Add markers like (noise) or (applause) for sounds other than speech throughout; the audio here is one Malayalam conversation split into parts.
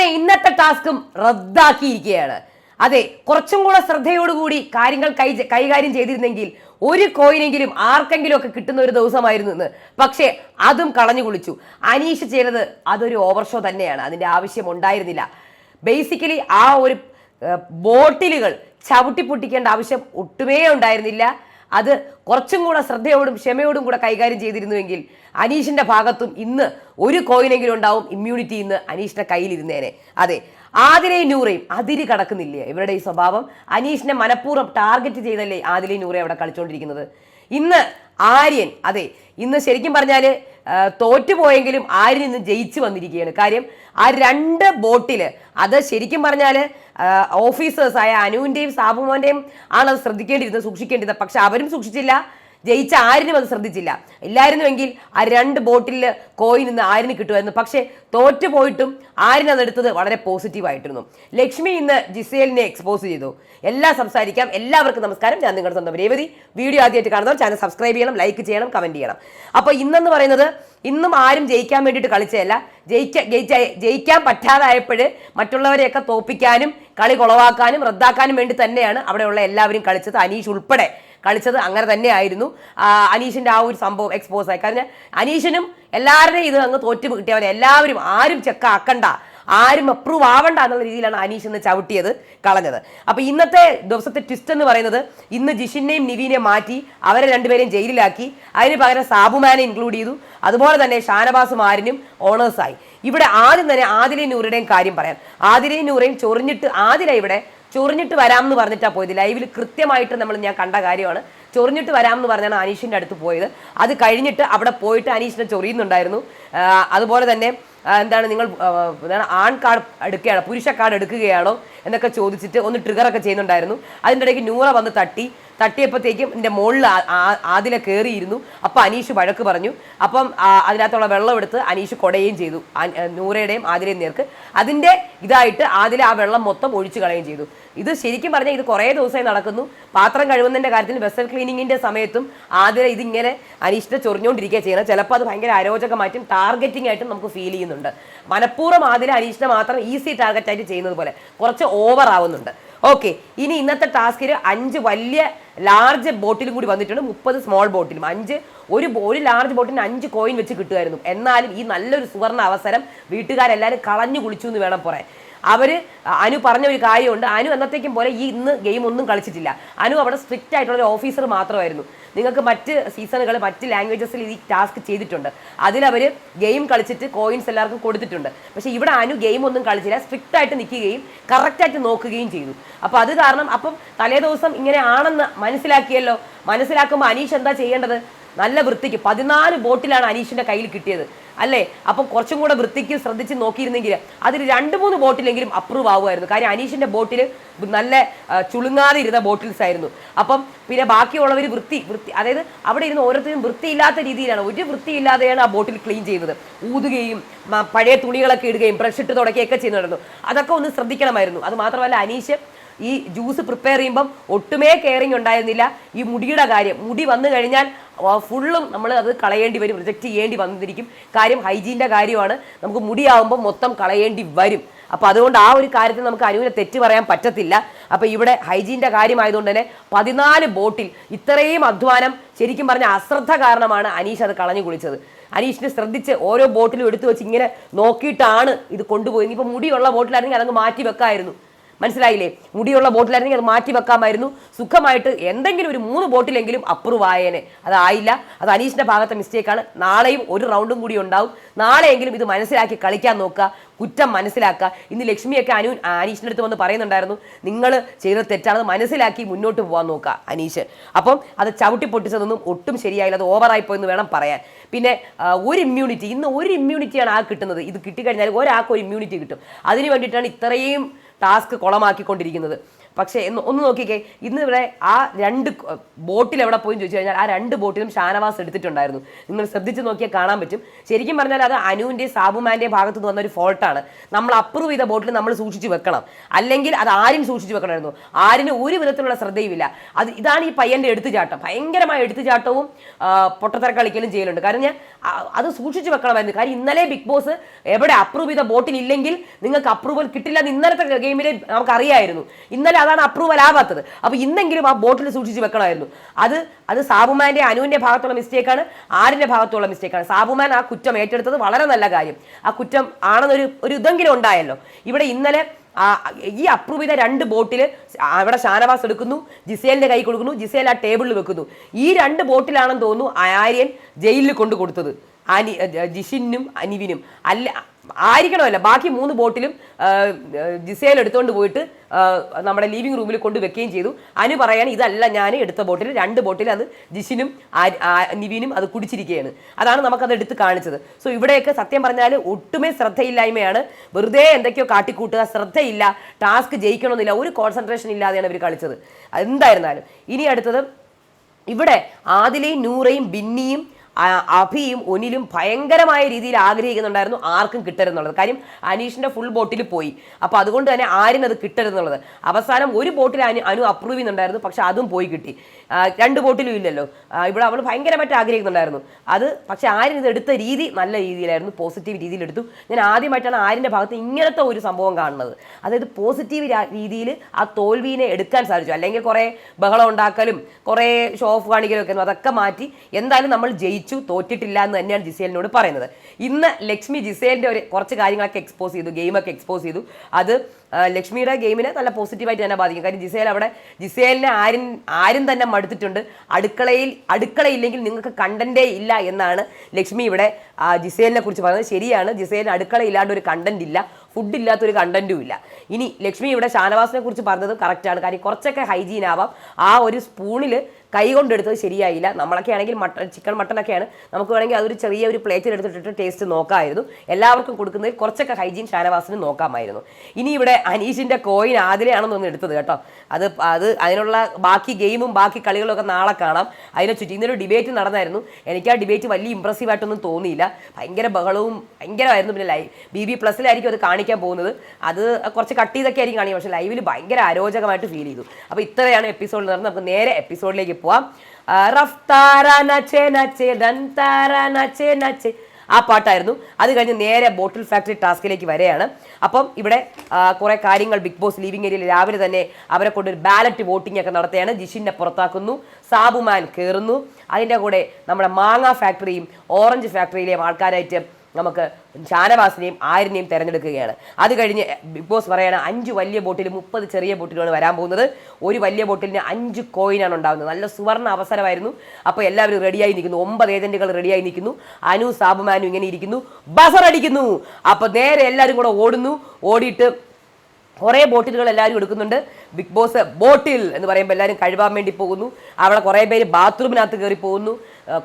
അങ്ങനെ ഇന്നത്തെ ടാസ്കും റദ്ദാക്കിയിരിക്കുകയാണ്. അതെ കുറച്ചും കൂടെ ശ്രദ്ധയോടുകൂടി കാര്യങ്ങൾ കൈ കൈകാര്യം ചെയ്തിരുന്നെങ്കിൽ ഒരു കോയിനെങ്കിലും ആർക്കെങ്കിലും ഒക്കെ കിട്ടുന്ന ഒരു ദിവസമായിരുന്നു ഇന്ന്. പക്ഷേ അതും കളഞ്ഞു കുളിച്ചു. അനീഷ് ചെയ്തത് അതൊരു ഓവർഷോ തന്നെയാണ്. അതിന്റെ ആവശ്യം ഉണ്ടായിരുന്നില്ല. ബേസിക്കലി ആ ഒരു ബോട്ടിലുകൾ ചവിട്ടി പൊട്ടിക്കേണ്ട ആവശ്യം ഒട്ടുമേ ഉണ്ടായിരുന്നില്ല. അത് കുറച്ചും കൂടെ ശ്രദ്ധയോടും ക്ഷമയോടും കൂടെ കൈകാര്യം ചെയ്തിരുന്നുവെങ്കിൽ അനീഷിന്റെ ഭാഗത്തും ഇന്ന് ഒരു കോയിനെങ്കിലും ഉണ്ടാവും ഇമ്മ്യൂണിറ്റി ഇന്ന് അനീഷിന്റെ കയ്യിലിരുന്നേനെ. അതെ ആദിലയും നൂറയും അതിര് കടക്കുന്നില്ലേ? ഇവരുടെ ഈ സ്വഭാവം അനീഷിനെ മനഃപൂർവം ടാർഗറ്റ് ചെയ്തല്ലേ ആദിലയും നൂറയും അവിടെ കളിച്ചുകൊണ്ടിരിക്കുന്നത് ഇന്ന് ആര്യൻ അതെ ഇന്ന് ശരിക്കും പറഞ്ഞാൽ തോറ്റുപോയെങ്കിലും ആരിൽ നിന്ന് ജയിച്ചു വന്നിരിക്കുകയാണ്. കാര്യം ആ രണ്ട് ബോട്ടിൽ അത് ശരിക്കും പറഞ്ഞാൽ ഓഫീസേഴ്സായ അനുവിന്റെയും സാബുമോന്റെയും ആണ് അത് ശ്രദ്ധിക്കേണ്ടിയിരുന്നത് സൂക്ഷിക്കേണ്ടിയിരുന്നത്. പക്ഷെ അവരും സൂക്ഷിച്ചില്ല. ജയിച്ച ആരിനും അത് ശ്രദ്ധിച്ചില്ല. ഇല്ലായിരുന്നുവെങ്കിൽ ആ രണ്ട് ബോട്ടിൽ കോയിൻ ഇന്ന് ആരിന് കിട്ടുമായിരുന്നു. പക്ഷേ തോറ്റു പോയിട്ടും ആരിന് അതെടുത്തത് വളരെ പോസിറ്റീവായിട്ടിരുന്നു ലക്ഷ്മി ഇന്ന് ജിസേലിനെ എക്സ്പോസ് ചെയ്തു. എല്ലാം സംസാരിക്കാം. എല്ലാവർക്കും നമസ്കാരം. ഞാൻ നിങ്ങളുടെ സ്വന്തം രേവതി. വീഡിയോ ആദ്യമായിട്ട് കാണുന്നവർ ചാനൽ സബ്സ്ക്രൈബ് ചെയ്യണം ലൈക്ക് ചെയ്യണം കമന്റ് ചെയ്യണം. അപ്പോൾ ഇന്നെന്ന് പറയുന്നത് ഇന്നും ആരും ജയിക്കാൻ വേണ്ടിയിട്ട് കളിച്ചതല്ല. ജയിക്ക ജയിച്ച ജയിക്കാൻ പറ്റാതായപ്പോൾ മറ്റുള്ളവരെയൊക്കെ തോപ്പിക്കാനും കളി കുളവാക്കാനും റദ്ദാക്കാനും വേണ്ടി തന്നെയാണ് അവിടെയുള്ള എല്ലാവരും കളിച്ചത്. അനീഷ് ഉൾപ്പെടെ കളിച്ചത് അങ്ങനെ തന്നെയായിരുന്നു. അനീഷിന്റെ ആ ഒരു സംഭവം എക്സ്പോസ് ആയി. കാരണം അനീഷിനും എല്ലാവരുടെയും ഇത് അങ്ങ് തോറ്റു കിട്ടിയവരെ എല്ലാവരും ആരും ചെക്ക ആക്കണ്ട ആരും അപ്രൂവ് ആവണ്ട എന്നുള്ള രീതിയിലാണ് അനീഷ് ഇന്ന് ചവിട്ടിയത് കളഞ്ഞത്. അപ്പൊ ഇന്നത്തെ ദിവസത്തെ ട്വിസ്റ്റ് എന്ന് പറയുന്നത് ഇന്ന് ജിഷിനെയും നിവീനെയും മാറ്റി അവരെ രണ്ടുപേരെയും ജയിലിലാക്കി. അതിന് പകരം സാബുമാനെ ഇൻക്ലൂഡ് ചെയ്തു. അതുപോലെ തന്നെ ഷാനവാസ് ആരിനും ഓണേഴ്സായി ഇവിടെ ആദ്യം തന്നെ ആദിലയും നൂറുടെയും കാര്യം പറയാം. ആദിലയും നൂറയും ചൊറിഞ്ഞിട്ട് ആദില ഇവിടെ ചൊറിഞ്ഞിട്ട് എന്ന് പറഞ്ഞിട്ടാ പോയത്. ലൈവിൽ കൃത്യമായിട്ട് നമ്മൾ ഞാൻ കണ്ട കാര്യമാണ്. ചൊറിഞ്ഞിട്ട് എന്ന് പറഞ്ഞാണ് അനീഷിന്റെ അടുത്ത് പോയത്. അത് കഴിഞ്ഞിട്ട് അവിടെ പോയിട്ട് അനീഷിനെ ചൊറിയുന്നുണ്ടായിരുന്നു. അതുപോലെ തന്നെ എന്താണ് നിങ്ങൾ എന്താണ് ആൺ കാർഡ് എടുക്കുകയാണോ പുരുഷ കാർഡ് എടുക്കുകയാണോ എന്നൊക്കെ ചോദിച്ചിട്ട് ഒന്ന് ട്രിഗറൊക്കെ ചെയ്യുന്നുണ്ടായിരുന്നു. അതിന്റെ ഇടയ്ക്ക് നൂറ വന്ന് തട്ടി. തട്ടിയപ്പോഴത്തേക്കും എന്റെ മുകളിൽ ആദില കയറിയിരുന്നു. അപ്പോൾ അനീഷ് വഴക്ക് പറഞ്ഞു. അപ്പം അതിനകത്തുള്ള വെള്ളം എടുത്ത് അനീഷ് കൊടയുകയും ചെയ്തു. നൂറയുടെയും ആദിലയും നേർക്ക്. അതിന്റെ ഇതായിട്ട് ആദില ആ വെള്ളം മൊത്തം ഒഴിച്ചു കളയുകയും ചെയ്തു. ഇത് ശരിക്കും പറഞ്ഞാൽ ഇത് കുറേ ദിവസമായി നടക്കുന്നു. പാത്രം കഴുകുന്നതിന്റെ കാര്യത്തിൽ വെസൽ ക്ലീനിങ്ങിന്റെ സമയത്തും ആദ്യം ഇതിങ്ങനെ അനിഷ്ട ചൊറിഞ്ഞുകൊണ്ടിരിക്കുക ചെയ്യണം ചിലപ്പോൾ അത് ഭയങ്കര അരോചകമായിട്ടും ടാർഗറ്റിംഗ് ആയിട്ടും നമുക്ക് ഫീൽ ചെയ്യുന്നുണ്ട്. മനഃപൂർവം ആദ്യം അനിഷ്ട മാത്രം ഈസി ടാർഗറ്റ് ആയിട്ട് ചെയ്യുന്നത് പോലെ കുറച്ച് ഓവർ ആവുന്നുണ്ട്. ഓക്കെ ഇനി ഇന്നത്തെ ടാസ്കിൽ അഞ്ച് വലിയ ലാർജ് ബോട്ടിലും കൂടി വന്നിട്ടുണ്ട്. മുപ്പത് സ്മോൾ ബോട്ടിലും അഞ്ച് ഒരു ഒരു ലാർജ് ബോട്ടിന് അഞ്ച് കോയിൻ വെച്ച് കിട്ടുമായിരുന്നു. എന്നാലും ഈ നല്ലൊരു സുവർണ അവസരം വീട്ടുകാരെല്ലാവരും കളഞ്ഞു കുളിച്ചു എന്ന് വേണം പറയാൻ. അവർ അനു പറഞ്ഞ ഒരു കാര്യമുണ്ട്. അനു എന്നത്തേക്കും പോലെ ഈ ഇന്ന് ഗെയിം ഒന്നും കളിച്ചിട്ടില്ല. അനു അവിടെ സ്ട്രിക്റ്റ് ആയിട്ടുള്ള ഒരു ഓഫീസർ മാത്രമായിരുന്നു. നിങ്ങൾക്ക് മറ്റ് സീസണുകൾ മറ്റ് ലാംഗ്വേജസിൽ ഈ ടാസ്ക് ചെയ്തിട്ടുണ്ട്. അതിലവർ ഗെയിം കളിച്ചിട്ട് കോയിൻസ് എല്ലാവർക്കും കൊടുത്തിട്ടുണ്ട്. പക്ഷേ ഇവിടെ അനു ഗെയിം ഒന്നും കളിച്ചില്ല. സ്ട്രിക്റ്റ് ആയിട്ട് നിൽക്കുകയും കറക്റ്റായിട്ട് നോക്കുകയും ചെയ്തു. അപ്പോൾ അത് കാരണം അപ്പം തലേ ദിവസം ഇങ്ങനെ ആണെന്ന് മനസ്സിലാക്കിയല്ലോ? മനസ്സിലാക്കുമ്പോൾ അനീഷ് എന്താ ചെയ്യേണ്ടത്? നല്ല വൃത്തിക്ക് പതിനാല് ബോട്ടിലാണ് അനീഷിന്റെ കയ്യിൽ കിട്ടിയത് അല്ലേ? അപ്പം കുറച്ചും കൂടെ വൃത്തിക്ക് ശ്രദ്ധിച്ച് നോക്കിയിരുന്നെങ്കിൽ അതിൽ രണ്ട് മൂന്ന് ബോട്ടിലെങ്കിലും അപ്രൂവ് ആവുമായിരുന്നു. കാര്യം അനീഷിന്റെ ബോട്ടിൽ നല്ല ചുളുങ്ങാതെ ഇരുന്ന ബോട്ടിൽസ് ആയിരുന്നു. അപ്പം പിന്നെ ബാക്കിയുള്ളവർ വൃത്തി വൃത്തി അതായത് അവിടെ ഇരുന്ന് ഓരോരുത്തരും വൃത്തിയില്ലാത്ത രീതിയിലാണ് ഒരു വൃത്തിയില്ലാതെയാണ് ആ ബോട്ടിൽ ക്ലീൻ ചെയ്യുന്നത് ഊതുകയും പഴയ തുണികളൊക്കെ ഇടുകയും ബ്രഷ് ഇട്ട് തുടക്കുകയൊക്കെ ചെയ്യുന്നുണ്ടായിരുന്നു അതൊക്കെ ഒന്ന് ശ്രദ്ധിക്കണമായിരുന്നു. അത് മാത്രമല്ല അനീഷ് ഈ ജ്യൂസ് പ്രിപ്പയർ ചെയ്യുമ്പം ഒട്ടുമേ കെയറിങ് ഉണ്ടായിരുന്നില്ല. ഈ മുടിയുടെ കാര്യം മുടി വന്നു കഴിഞ്ഞാൽ ഫുള്ളും നമ്മൾ അത് കളയേണ്ടി വരും റിജക്റ്റ് ചെയ്യേണ്ടി വന്നിരിക്കും. കാര്യം ഹൈജീന്റെ കാര്യമാണ്. നമുക്ക് മുടിയാവുമ്പോൾ മൊത്തം കളയേണ്ടി വരും. അപ്പോൾ അതുകൊണ്ട് ആ ഒരു കാര്യത്തിൽ നമുക്ക് അനുവിനെ തെറ്റ് പറയാൻ പറ്റത്തില്ല. അപ്പോൾ ഇവിടെ ഹൈജീന്റെ കാര്യമായതുകൊണ്ട് തന്നെ പതിനാല് ബോട്ടിൽ ഇത്രയും അധ്വാനം ശരിക്കും പറഞ്ഞ അശ്രദ്ധ കാരണമാണ് അനീഷ് അത് കളഞ്ഞു കുളിച്ചത്. അനീഷിനെ ശ്രദ്ധിച്ച് ഓരോ ബോട്ടിലും എടുത്തു വെച്ച് ഇങ്ങനെ നോക്കിയിട്ടാണ് ഇത് കൊണ്ടുപോയി ഇനിയിപ്പോൾ മുടിയുള്ള ബോട്ടിലായിരുന്നെങ്കിൽ അതങ്ങ് മാറ്റി വെക്കായിരുന്നു. മനസ്സിലായില്ലേ? മുടിയുള്ള ബോട്ടിലായിരുന്നെങ്കിൽ അത് മാറ്റി വെക്കാമായിരുന്നു. സുഖമായിട്ട് എന്തെങ്കിലും ഒരു മൂന്ന് ബോട്ടിലെങ്കിലും അപ്രൂവ് ആയേനെ. അതായില്ല അത് അനീഷിന്റെ ഭാഗത്തെ മിസ്റ്റേക്കാണ് നാളെയും ഒരു റൗണ്ടും കൂടി ഉണ്ടാവും. നാളെയെങ്കിലും ഇത് മനസ്സിലാക്കി കളിക്കാൻ നോക്കുക. കുറ്റം മനസ്സിലാക്കുക. ഇന്ന് ലക്ഷ്മിയൊക്കെ അനു അനീഷിന്റെ അടുത്ത് വന്ന് പറയുന്നുണ്ടായിരുന്നു. നിങ്ങൾ ചെയ്ത തെറ്റാണെന്ന് മനസ്സിലാക്കി മുന്നോട്ട് പോകാൻ നോക്കുക അനീഷ്. അപ്പം അത് ചവിട്ടി പൊട്ടിച്ചതൊന്നും ഒട്ടും ശരിയായില്ല. അത് ഓവറായി പോയെന്ന് വേണം പറയാൻ. പിന്നെ ഒരു ഇമ്മ്യൂണിറ്റി ഇന്ന് ഒരു ഇമ്മ്യൂണിറ്റിയാണ് ആ കിട്ടുന്നത്. ഇത് കിട്ടിക്കഴിഞ്ഞാൽ ഒരാൾക്ക് ഒരു ഇമ്മ്യൂണിറ്റി കിട്ടും. അതിന് വേണ്ടിയിട്ടാണ് ഇത്രയും ടാസ്ക് കുളമാക്കിക്കൊണ്ടിരിക്കുന്നത്. പക്ഷേ ഒന്ന് നോക്കിക്കേ ഇന്ന് ഇവിടെ ആ രണ്ട് ബോട്ടിൽ എവിടെ പോയി ചോദിച്ചു കഴിഞ്ഞാൽ ആ രണ്ട് ബോട്ടിലും ഷാനവാസ് എടുത്തിട്ടുണ്ടായിരുന്നു. നിങ്ങൾ ശ്രദ്ധിച്ച് നോക്കിയാൽ കാണാൻ പറ്റും. ശരിക്കും പറഞ്ഞാൽ അത് അനുവിന്റെ സാബുമാന്റെ ഭാഗത്ത് നിന്ന് വന്ന ഒരു ഫോൾട്ടാണ്. നമ്മൾ അപ്രൂവ് ചെയ്ത ബോട്ടിൽ നമ്മൾ സൂക്ഷിച്ച് വെക്കണം. അല്ലെങ്കിൽ അത് ആരും സൂക്ഷിച്ച് വെക്കണമായിരുന്നു. ആരിന് ഒരു വിധത്തിലുള്ള ശ്രദ്ധയുമില്ല. അത് ഇതാണ് ഈ പയ്യന്റെ എടുത്തുചാട്ടം. ഭയങ്കരമായ എടുത്തുചാട്ടവും പൊട്ടത്തര കളിക്കലും ചെയ്യലുണ്ട്. കാരണം ഞാൻ അത് സൂക്ഷിച്ച് വെക്കണമായിരുന്നു. കാര്യം ഇന്നലെ ബിഗ് ബോസ് എവിടെ അപ്രൂവ് ചെയ്ത ബോട്ടിൽ ഇല്ലെങ്കിൽ നിങ്ങൾക്ക് അപ്രൂവൽ കിട്ടില്ല എന്ന് ഇന്നലത്തെ നമുക്ക് അറിയായിരുന്നു ഇന്നലെ അതാണ് അപ്രൂവൽ ആവാത്തത്. അപ്പോൾ ഇന്നെങ്കിലും ആ ബോട്ടിൽ സൂക്ഷിച്ച് വെക്കണമായിരുന്നു. അത് അത് സാബുമാന്റെ അനുവിന്റെ ഭാഗത്തുള്ള മിസ്റ്റേക്കാണ് ആരിന്റെ ഭാഗത്തുള്ള മിസ്റ്റേക്കാണ് സാബുമാൻ ആ കുറ്റം ഏറ്റെടുത്തത് വളരെ നല്ല കാര്യം. ആ കുറ്റം ആണെന്നൊരു ഒരു ഇതെങ്കിലും ഉണ്ടായല്ലോ. ഇവിടെ ഇന്നലെ ഈ അപ്രൂവ് ചെയ്ത രണ്ട് ബോട്ടിൽ അവിടെ ഷാനവാസ് എടുക്കുന്നു ജിസേലിന്റെ കൈ കൊടുക്കുന്നു ജിസേൽ ആ ടേബിളിൽ വെക്കുന്നു. ഈ രണ്ട് ബോട്ടിലാണെന്ന് തോന്നുന്നു ആര്യൻ ജയിലിൽ കൊണ്ടു കൊടുത്തത് അനി ജിഷിനും അനിവിനും. അല്ല ആയിരിക്കണമല്ല. ബാക്കി മൂന്ന് ബോട്ടിലും ജിസേൽ എടുത്തുകൊണ്ട് പോയിട്ട് നമ്മുടെ ലിവിംഗ് റൂമിൽ കൊണ്ട് വെക്കുകയും ചെയ്തു. അനു പറയാൻ ഇതല്ല ഞാൻ എടുത്ത ബോട്ടിൽ. രണ്ട് ബോട്ടിൽ അത് ജിഷിനും നിവിനും അത് കുടിച്ചിരിക്കുകയാണ്. അതാണ് നമുക്കത് എടുത്ത് കാണിച്ചത്. സോ ഇവിടെയൊക്കെ സത്യം പറഞ്ഞാൽ ഒട്ടുമേ ശ്രദ്ധയില്ലായ്മയാണ്. വെറുതെ എന്തൊക്കെയോ കാട്ടിക്കൂട്ടുക ശ്രദ്ധയില്ല ടാസ്ക് ജയിക്കണമെന്നില്ല ഒരു കോൺസെൻട്രേഷൻ ഇല്ലാതെയാണ് ഇവർ കളിച്ചത്. എന്തായിരുന്നാലും ഇനി അടുത്തത് ഇവിടെ ആദിലയും നൂറയും ബിന്നിയും അഭിയും ഒനിലും ഭയങ്കരമായ രീതിയിൽ ആഗ്രഹിക്കുന്നുണ്ടായിരുന്നു ആർക്കും കിട്ടരുന്നുള്ളത്. കാര്യം അനീഷിന്റെ ഫുൾ ബോട്ടിൽ പോയി. അപ്പോൾ അതുകൊണ്ട് തന്നെ ആരും അത് കിട്ടരുന്നുള്ളത്. അവസാനം ഒരു ബോട്ടിൽ അനു അനു അപ്രൂവ് ചെയ്യുന്നുണ്ടായിരുന്നു. പക്ഷെ അതും പോയി കിട്ടി. രണ്ട് ബോട്ടിലും ഇല്ലല്ലോ. ഇവിടെ അവൾ ഭയങ്കരമായിട്ട് ആഗ്രഹിക്കുന്നുണ്ടായിരുന്നു. അത് പക്ഷെ ആര്യൻ ഇത് എടുത്ത രീതി നല്ല രീതിയിലായിരുന്നു. പോസിറ്റീവ് രീതിയിൽ എടുത്തു. ഞാൻ ആദ്യമായിട്ടാണ് ആരിന്റെ ഭാഗത്ത് ഇങ്ങനത്തെ ഒരു സംഭവം കാണുന്നത്. അതായത് പോസിറ്റീവ് രീതിയിൽ ആ തോൽവീനെ എടുക്കാൻ സാധിച്ചു. അല്ലെങ്കിൽ കുറേ ബഹളം ഉണ്ടാക്കലും കുറേ ഷോ ഓഫ് കാണിക്കലും ഒക്കെ. അതൊക്കെ മാറ്റി എന്തായാലും നമ്മൾ ജയിച്ചു. തോറ്റിട്ടില്ല എന്ന് തന്നെയാണ് ജിസേലിനോട് പറയുന്നത്. ഇന്ന് ലക്ഷ്മി ജിസേലിന്റെ ഒരു കുറച്ച് കാര്യങ്ങളൊക്കെ എക്സ്പോസ് ചെയ്തു ഗെയിമൊക്കെ എക്സ്പോസ് ചെയ്തു. അത് ലക്ഷ്മിയുടെ ഗെയിമിനെ നല്ല പോസിറ്റീവായിട്ട് തന്നെ ബാധിക്കും. കാര്യം ജിസേൽ അവിടെ ജിസേലിനെ ആരും ആരും തന്നെ മടുത്തിട്ടുണ്ട്. അടുക്കളയിൽ അടുക്കളയില്ലെങ്കിൽ നിങ്ങൾക്ക് കണ്ടന്റേ ഇല്ല എന്നാണ് ലക്ഷ്മി ഇവിടെ ജിസേലിനെ കുറിച്ച് പറയുന്നത്. ശരിയാണ് ജിസേലിന് അടുക്കള ഇല്ലാണ്ട് ഒരു കണ്ടന്റ് ഇല്ല ഫുഡ് ഇല്ലാത്തൊരു കണ്ടന്റും ഇല്ല. ഇനി ലക്ഷ്മി ഇവിടെ ഷാനവാസിനെ കുറിച്ച് പറഞ്ഞത് കറക്റ്റാണ് കാര്യം കുറച്ചൊക്കെ ഹൈജീൻ ആവാം. ആ ഒരു സ്പൂണിൽ കൈ കൊണ്ടെടുത്തത് ശരിയായില്ല. നമ്മളൊക്കെ ആണെങ്കിൽ മട്ടൺ ചിക്കൻ മട്ടനൊക്കെയാണ്. നമുക്ക് വേണമെങ്കിൽ അതൊരു ചെറിയ ഒരു പ്ലേറ്റിൽ എടുത്തിട്ട് ടേസ്റ്റ് നോക്കാമായിരുന്നു. എല്ലാവർക്കും കൊടുക്കുന്നതിൽ കുറച്ചൊക്കെ ഹൈജീൻ ഷാനവാസിന് നോക്കാമായിരുന്നു. ഇനി ഇവിടെ അനീഷിന്റെ കോയിൻ ആദിലെയാണെന്ന് ഒന്ന് എടുത്തത് കേട്ടോ. അത് അത് അതിനുള്ള ബാക്കി ഗെയിമും ബാക്കി കളികളൊക്കെ നാളെ കാണാം. അതിനെ ചുറ്റി ഇന്നൊരു ഡിബേറ്റ് നടന്നായിരുന്നു. എനിക്ക് ആ ഡിബേറ്റ് വലിയ ഇമ്പ്രസീവ് ആയിട്ടൊന്നും തോന്നിയില്ല. ഭയങ്കര ബഹളവും ഭയങ്കരമായിരുന്നു. പിന്നെ ലൈവ് ബി ബി പ്ലസ്സിലായിരിക്കും അത് കാണിക്കാൻ പോകുന്നത്. അത് കുറച്ച് കട്ട് ചെയ്തൊക്കെ ആയിരിക്കും കാണിക്കുക പക്ഷേ ലൈവിൽ ഭയങ്കര അരോചകമായിട്ട് ഫീൽ ചെയ്തു. അപ്പോൾ ഇത്രയാണ് എപ്പിസോഡിൽ നടന്നത്. നമുക്ക് നേരെ എപ്പിസോഡിലേക്ക് പോവാം. ആ, പാട്ടായിരുന്നു. അത് കഴിഞ്ഞ് നേരെ ബോട്ടിൽ ഫാക്ടറി ടാസ്കിലേക്ക് വരെയാണ്. അപ്പം ഇവിടെ കുറെ കാര്യങ്ങൾ ബിഗ് ബോസ് ലീവിംഗ് ഏരിയയിൽ രാവിലെ തന്നെ അവരെ കൊണ്ട് ഒരു ബാലറ്റ് വോട്ടിംഗ് ഒക്കെ നടത്തുകയാണ്. ജിഷിനെ പുറത്താക്കുന്നു. സാബുമാൻ കയറുന്നു അതിന്റെ കൂടെ നമ്മുടെ മാങ്ങ ഫാക്ടറിയും ഓറഞ്ച് ഫാക്ടറിയിലെയും ആൾക്കാരായിട്ട് നമുക്ക് ഷാനവാസിനെയും ആരിനെയും തിരഞ്ഞെടുക്കുകയാണ്. അത് കഴിഞ്ഞ് ബിഗ് ബോസ് പറയുന്ന അഞ്ച് വലിയ ബോട്ടിൽ മുപ്പത് ചെറിയ ബോട്ടിലാണ് വരാൻ പോകുന്നത്. ഒരു വലിയ ബോട്ടിലിന് അഞ്ച് കോയിനാണ് ഉണ്ടാകുന്നത്. നല്ല സുവർണ അവസരമായിരുന്നു. അപ്പോൾ എല്ലാവരും റെഡിയായി നിൽക്കുന്നു. ഒമ്പത് ഏജന്റുകൾ റെഡിയായി നിൽക്കുന്നു. അനു സാബുമാനു ഇങ്ങനെ ഇരിക്കുന്നു. ബസർ അടിക്കുന്നു. അപ്പോൾ നേരെ എല്ലാവരും കൂടെ ഓടുന്നു. ഓടിയിട്ട് കുറേ ബോട്ടിലുകൾ എല്ലാവരും എടുക്കുന്നുണ്ട്. ബിഗ് ബോസ് ബോട്ടിൽ എന്ന് പറയുമ്പോൾ എല്ലാവരും കഴുകാൻ വേണ്ടി പോകുന്നു. അവിടെ കുറേ പേര് ബാത്റൂമിനകത്ത് കയറി പോകുന്നു.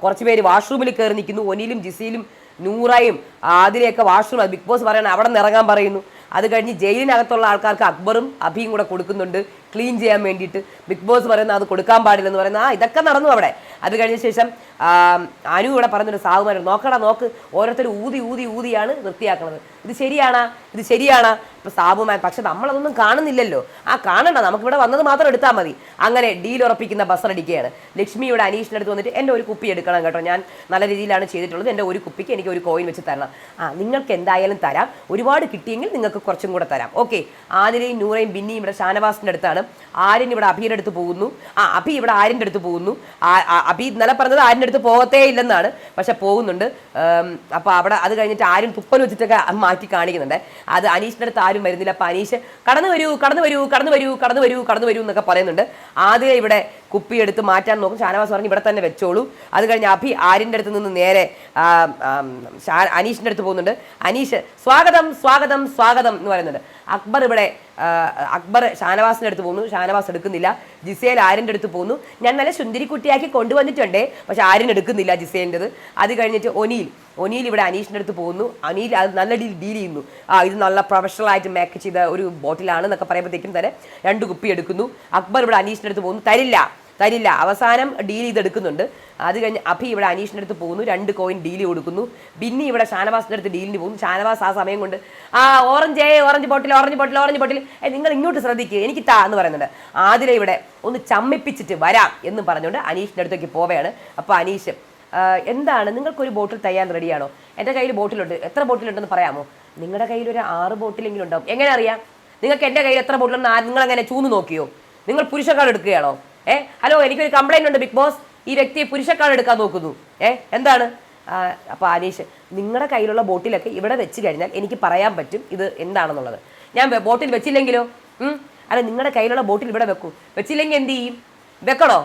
കുറച്ച് പേര് വാഷ്റൂമിൽ കയറി നിൽക്കുന്നു. ഒനിലും ജിസിയിലും നൂറായും അതിലെയൊക്കെ വാഷ്റൂം ബിഗ് ബോസ് പറയണം അവിടെ നിന്ന് ഇറങ്ങാൻ പറയുന്നു. അത് കഴിഞ്ഞ് ജയിലിനകത്തുള്ള ആൾക്കാർക്ക് അക്ബറും അഭിയും കൂടെ കൊടുക്കുന്നുണ്ട്. ക്ലീൻ ചെയ്യാൻ വേണ്ടിയിട്ട്. ബിഗ് ബോസ് പറയുന്ന അത് കൊടുക്കാൻ പാടില്ലെന്ന് പറയുന്ന. ആ ഇതൊക്കെ നടന്നു അവിടെ. അത് കഴിഞ്ഞ ശേഷം അനു ഇവിടെ പറഞ്ഞൊരു സാവുമാരും നോക്കടാ നോക്ക്. ഓരോരുത്തർ ഊതി ഊതി ഊതിയാണ് വൃത്തിയാക്കുന്നത് ഇത് ശരിയാണ്? ഇത് ശരിയാണാ? സാബുമാൻ പക്ഷെ നമ്മളതൊന്നും കാണുന്നില്ലല്ലോ. ആ കാണണ്ട നമുക്ക് ഇവിടെ വന്നത് മാത്രം എടുത്താൽ മതി. അങ്ങനെ ഡീൽ ഉറപ്പിക്കുന്ന ബസ് അടിക്കുകയാണ്. ലക്ഷ്മിയുടെ അനീഷിന്റെ അടുത്ത് വന്നിട്ട് എന്റെ ഒരു കുപ്പി എടുക്കണം കേട്ടോ. ഞാൻ നല്ല രീതിയിലാണ് ചെയ്തിട്ടുള്ളത്. എന്റെ ഒരു കുപ്പിക്ക് എനിക്ക് ഒരു കോയിൻ വെച്ച് തരണം. ആ നിങ്ങൾക്ക് എന്തായാലും തരാം. ഒരുപാട് കിട്ടിയെങ്കിൽ നിങ്ങൾക്ക് കുറച്ചും കൂടെ തരാം. ഓക്കെ. ആതിരയും നൂറയും ബിന്നിയും ഇവിടെ ഷാനവാസിന്റെ അടുത്താണ്. ആര്യൻ ഇവിടെ അഭിയുടെ അടുത്ത് പോകുന്നു. ആ അഭി ഇവിടെ ആര്യന്റെ അടുത്ത് പോകുന്നു. അഭി ഇന്നലെ പറഞ്ഞത് ആര്യന്റെ അടുത്ത് പോകത്തേ ഇല്ലെന്നാണ്. പക്ഷെ പോകുന്നുണ്ട്. അപ്പോൾ അവിടെ അത് കഴിഞ്ഞിട്ട് ആരും തുപ്പൽ വെച്ചിട്ടൊക്കെ മാറ്റി കാണിക്കുന്നുണ്ട്. അത് അനീഷിന്റെ അടുത്ത് ആരും വരുന്നില്ല. പരീക്ഷ കടന്നു വരൂ കടന്നു വരൂ കടന്നു വരൂ കടന്നു വരൂ കടന്നു വരൂ എന്നൊക്കെ പറയുന്നുണ്ട്. ആദ്യം ഇവിടെ കുപ്പി എടുത്ത് മാറ്റാൻ നോക്കും. ഷാനവാസ് പറഞ്ഞ് ഇവിടെ തന്നെ വെച്ചോളൂ. അത് കഴിഞ്ഞ് അഭി ആര്യന്റെ അടുത്ത് നിന്ന് നേരെ അനീഷിന്റെ അടുത്ത് പോകുന്നുണ്ട്. അനീഷ് സ്വാഗതം സ്വാഗതം സ്വാഗതം എന്ന് പറയുന്നുണ്ട്. അക്ബർ ഇവിടെ അക്ബർ ഷാനവാസിന്റെ അടുത്ത് പോകുന്നു. ഷാനവാസ് എടുക്കുന്നില്ല. ജിസേൽ ആര്യന്റെ അടുത്ത് പോകുന്നു. ഞാൻ നല്ല സുന്ദരിക്കുട്ടിയാക്കി കൊണ്ടുവന്നിട്ടുണ്ട്. പക്ഷെ ആര്യൻ എടുക്കുന്നില്ല ജിസേലിന്റെത് അത് കഴിഞ്ഞിട്ട് ഒനിയിൽ. ഒനിയിൽ ഇവിടെ അനീഷിന്റെ അടുത്ത് പോകുന്നു. അനീൽ അത് നല്ല ഡീൽ ഡീൽ ചെയ്യുന്നു. ആ ഇത് നല്ല പ്രൊഫഷണൽ ആയിട്ട് മേക്ക് ചെയ്ത ഒരു ബോട്ടിലാണ് എന്നൊക്കെ പറയുമ്പോഴത്തേക്കും തന്നെ രണ്ട് കുപ്പി എടുക്കുന്നു. അക്ബർ ഇവിടെ അനീഷിന്റെ അടുത്ത് പോകുന്നു. തരില്ല. തരില്ല. അവസാനം ഡീൽ ചെയ്തെടുക്കുന്നുണ്ട് അത് കഴിഞ്ഞ് അഭി ഇവിടെ അനീഷിന്റെ അടുത്ത് പോകുന്നു. രണ്ട് കോയിൻ ഡീൽ കൊടുക്കുന്നു. ബിന്നി ഇവിടെ ഷാനവാസിന്റെ അടുത്ത് ഡീലിന് പോകുന്നു. ഷാനവാസ് ആ സമയം കൊണ്ട് ആ ഓറഞ്ച് ഏ orange bottle orange bottle orange bottle നിങ്ങൾ ഇങ്ങോട്ട് ശ്രദ്ധിക്കുക എനിക്ക് താ എന്ന് പറയുന്നുണ്ട്. ആതിര ഇവിടെ ഒന്ന് ചമ്മിപ്പിച്ചിട്ട് വരാം എന്ന് പറഞ്ഞുകൊണ്ട് അനീഷിന്റെ അടുത്തേക്ക് പോവുകയാണ്. അപ്പോൾ അനീഷ് എന്താണ്? നിങ്ങൾക്കൊരു ബോട്ടിൽ തയ്യാൻ റെഡിയാണോ എന്റെ കയ്യിൽ ബോട്ടിലുണ്ട് എത്ര ബോട്ടിലുണ്ടെന്ന് പറയാമോ? നിങ്ങളുടെ കയ്യിൽ ഒരു ആറ് ബോട്ടിലെങ്കിലും ഉണ്ടാവും. എങ്ങനെ അറിയാം? നിങ്ങൾക്ക് എന്റെ കയ്യിൽ എത്ര ബോട്ടിലുണ്ടെന്ന് നിങ്ങൾ അങ്ങനെ ചൂന്ന് നോക്കിയോ? നിങ്ങൾ പുരുഷക്കാർ എടുക്കുകയാണോ? ഏ? ഹലോ എനിക്കൊരു കംപ്ലൈന്റ് ഉണ്ട് ബിഗ് ബോസ് ഈ വ്യക്തിയെ പുരുഷക്കാണ് എടുക്കാൻ നോക്കുന്നു. ഏ? എന്താണ്? അപ്പോൾ ആനീഷ് നിങ്ങളുടെ കയ്യിലുള്ള ബോട്ടിലൊക്കെ ഇവിടെ വെച്ച് കഴിഞ്ഞാൽ എനിക്ക് പറയാൻ പറ്റും ഇത് എന്താണെന്നുള്ളത്. ഞാൻ ബോട്ടിൽ വെച്ചില്ലെങ്കിലോ? അല്ല നിങ്ങളുടെ കയ്യിലുള്ള ബോട്ടിൽ ഇവിടെ വെക്കൂ. വെച്ചില്ലെങ്കിൽ എന്ത് ചെയ്യും? വെക്കണോ?